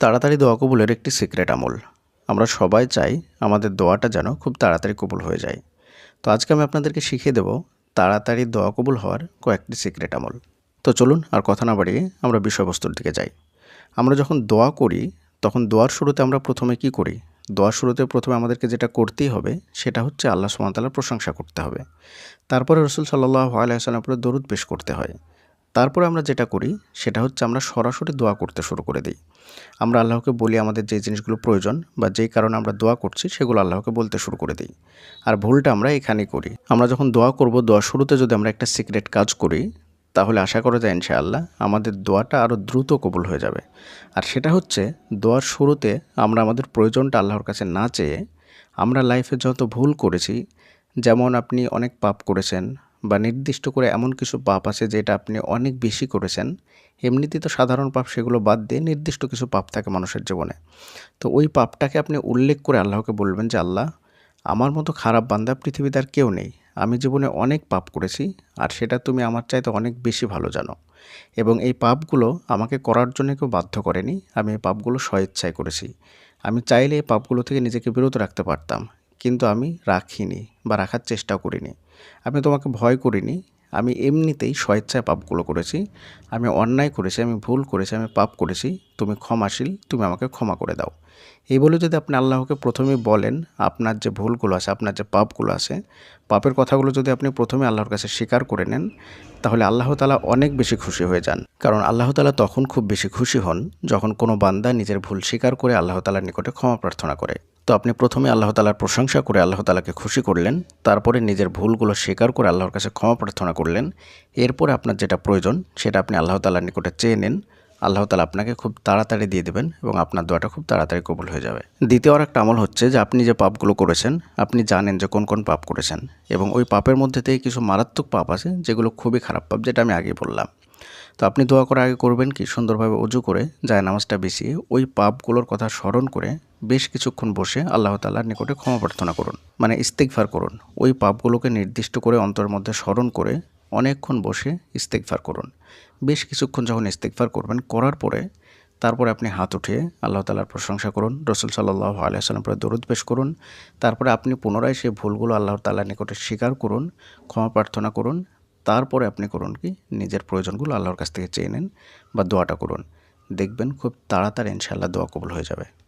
তাড়াতাড়ি দোয়া কবুলের একটি সিক্রেট আমল। আমরা সবাই চাই আমাদের দোয়াটা যেন খুব তাড়াতাড়ি কবুল হয়ে যায়। তো আজকে আমি আপনাদেরকে শিখিয়ে দেব তাড়াতাড়ি দোয়া কবুল হওয়ার কয়েকটি সিক্রেট আমল। তো চলুন আর কথা না বাড়িয়ে আমরা বিষয়বস্তুর দিকে যাই। আমরা যখন দোয়া করি, তখন দোয়ার শুরুতে আমরা প্রথমে কি করি? দোয়ার শুরুতে প্রথমে আমাদেরকে যেটা করতেই হবে, সেটা হচ্ছে আল্লাহ সুমতালার প্রশংসা করতে হবে। তারপরে রসুল সাল্লাহ আলাইসাল্লাম উপরে দরুদ পেশ করতে হয়। তারপরে আমরা যেটা করি, সেটা হচ্ছে আমরা সরাসরি দোয়া করতে শুরু করে দিই। আমরা আল্লাহকে বলি আমাদের যে জিনিসগুলো প্রয়োজন বা যেই কারণে আমরা দোয়া করছি, সেগুলো আল্লাহকে বলতে শুরু করে দিই। আর ভুলটা আমরা এখানেই করি। আমরা যখন দোয়া করব দোয়া শুরুতে যদি আমরা একটা সিক্রেট কাজ করি, তাহলে আশা করা যায় ইনশাআল্লাহ আমাদের দোয়াটা আরও দ্রুত কবুল হয়ে যাবে। আর সেটা হচ্ছে, দোয়ার শুরুতে আমরা আমাদের প্রয়োজনটা আল্লাহর কাছে না চেয়ে আমরা লাইফে যত ভুল করেছি, যেমন আপনি অনেক পাপ করেছেন বা নির্দিষ্ট করে এমন কিছু পাপ আছে যেটা আপনি অনেক বেশি করেছেন, এমনিতে তো সাধারণ পাপ সেগুলো বাদ দিয়ে নির্দিষ্ট কিছু পাপ থাকে মানুষের জীবনে। তো ওই পাপটাকে আপনি উল্লেখ করে আল্লাহকে বলবেন যে, আল্লাহ, আমার মতো খারাপ বান্দা পৃথিবীতে আর কেউ নেই। আমি জীবনে অনেক পাপ করেছি আর সেটা তুমি আমার চাইতে অনেক বেশি ভালো জানো। এবং এই পাপগুলো আমাকে করার জন্য কেউ বাধ্য করেনি। আমি এই পাপগুলো স্বেচ্ছায় করেছি। আমি চাইলে এই পাপগুলো থেকে নিজেকে বিরত রাখতে পারতাম। কিন্তু আমি রাখিনি বা রাখার চেষ্টাও করিনি। আমি তোমাকে ভয় করিনি। আমি এমনিতেই স্বেচ্ছায় পাপগুলো করেছি। আমি অন্যায় করেছি, আমি ভুল করেছি, আমি পাপ করেছি। তুমি ক্ষমাশীল, তুমি আমাকে ক্ষমা করে দাও। এই বলে যদি আপনি আল্লাহকে প্রথমে বলেন, আপনার যে ভুলগুলো আছে, আপনার যে পাপগুলো আছে, পাপের কথাগুলো যদি আপনি প্রথমে আল্লাহর কাছে স্বীকার করে নেন, তাহলে আল্লাহ তালা অনেক বেশি খুশি হয়ে যান। কারণ আল্লাহ তালা তখন খুব বেশি খুশি হন যখন কোনো বান্দা নিজের ভুল স্বীকার করে আল্লাহ তালার নিকটে ক্ষমা প্রার্থনা করে। তো আপনি প্রথমে আল্লাহ তালার প্রশংসা করে আল্লাহ তালাকে খুশি করলেন, তারপরে নিজের ভুলগুলো স্বীকার করে আল্লাহর কাছে ক্ষমা প্রার্থনা করলেন। এরপরে আপনার যেটা প্রয়োজন, সেটা আপনি আল্লাহ তালার নিকটে চেয়ে নেন। আল্লাহ তালা আপনাকে খুব তাড়াতাড়ি দিয়ে দেবেন এবং আপনার দোয়াটা খুব তাড়াতাড়ি কবুল হয়ে যাবে। দ্বিতীয় আর একটা আমল হচ্ছে যে আপনি যে পাপগুলো করেছেন, আপনি জানেন যে কোন কোন পাপ করেছেন এবং ওই পাপের মধ্যে থেকে কিছু মারাত্মক পাপ আছে যেগুলো খুবই খারাপ পাপ যেটা আমি আগে বললাম। তো আপনি দোয়া করার আগে করবেন কি, সুন্দরভাবে অজু করে যায় নামাজটা বেশিয়ে ওই পাপগুলোর কথা স্মরণ করে বেশ কিছুক্ষণ বসে আল্লাহ তাল্লার নিকটে ক্ষমা প্রার্থনা করুন। মানে ইস্তেকফার করুন। ওই পাপগুলোকে নির্দিষ্ট করে অন্তরের মধ্যে স্মরণ করে অনেকক্ষণ বসে ইস্তেকফার করুন। বেশ কিছুক্ষণ যখন ইস্তেকফার করবেন, করার পরে তারপরে আপনি হাত উঠিয়ে আল্লাহ তালার প্রশংসা করুন, রসুল সাল্লাহ আলিয়াল্লাম পরে দরুদ পেশ করুন, তারপরে আপনি পুনরায় সেই ভুলগুলো আল্লাহ তাল্লার নিকটে স্বীকার করুন, ক্ষমা প্রার্থনা করুন, তারপরে আপনি করুন কি, নিজের প্রয়োজনগুলো আল্লাহর কাছ থেকে চেয়ে নেন বা দোয়াটা করুন। দেখবেন খুব তাড়াতাড়ি ইনশাল্লাহ দোয়া কবুল হয়ে যাবে।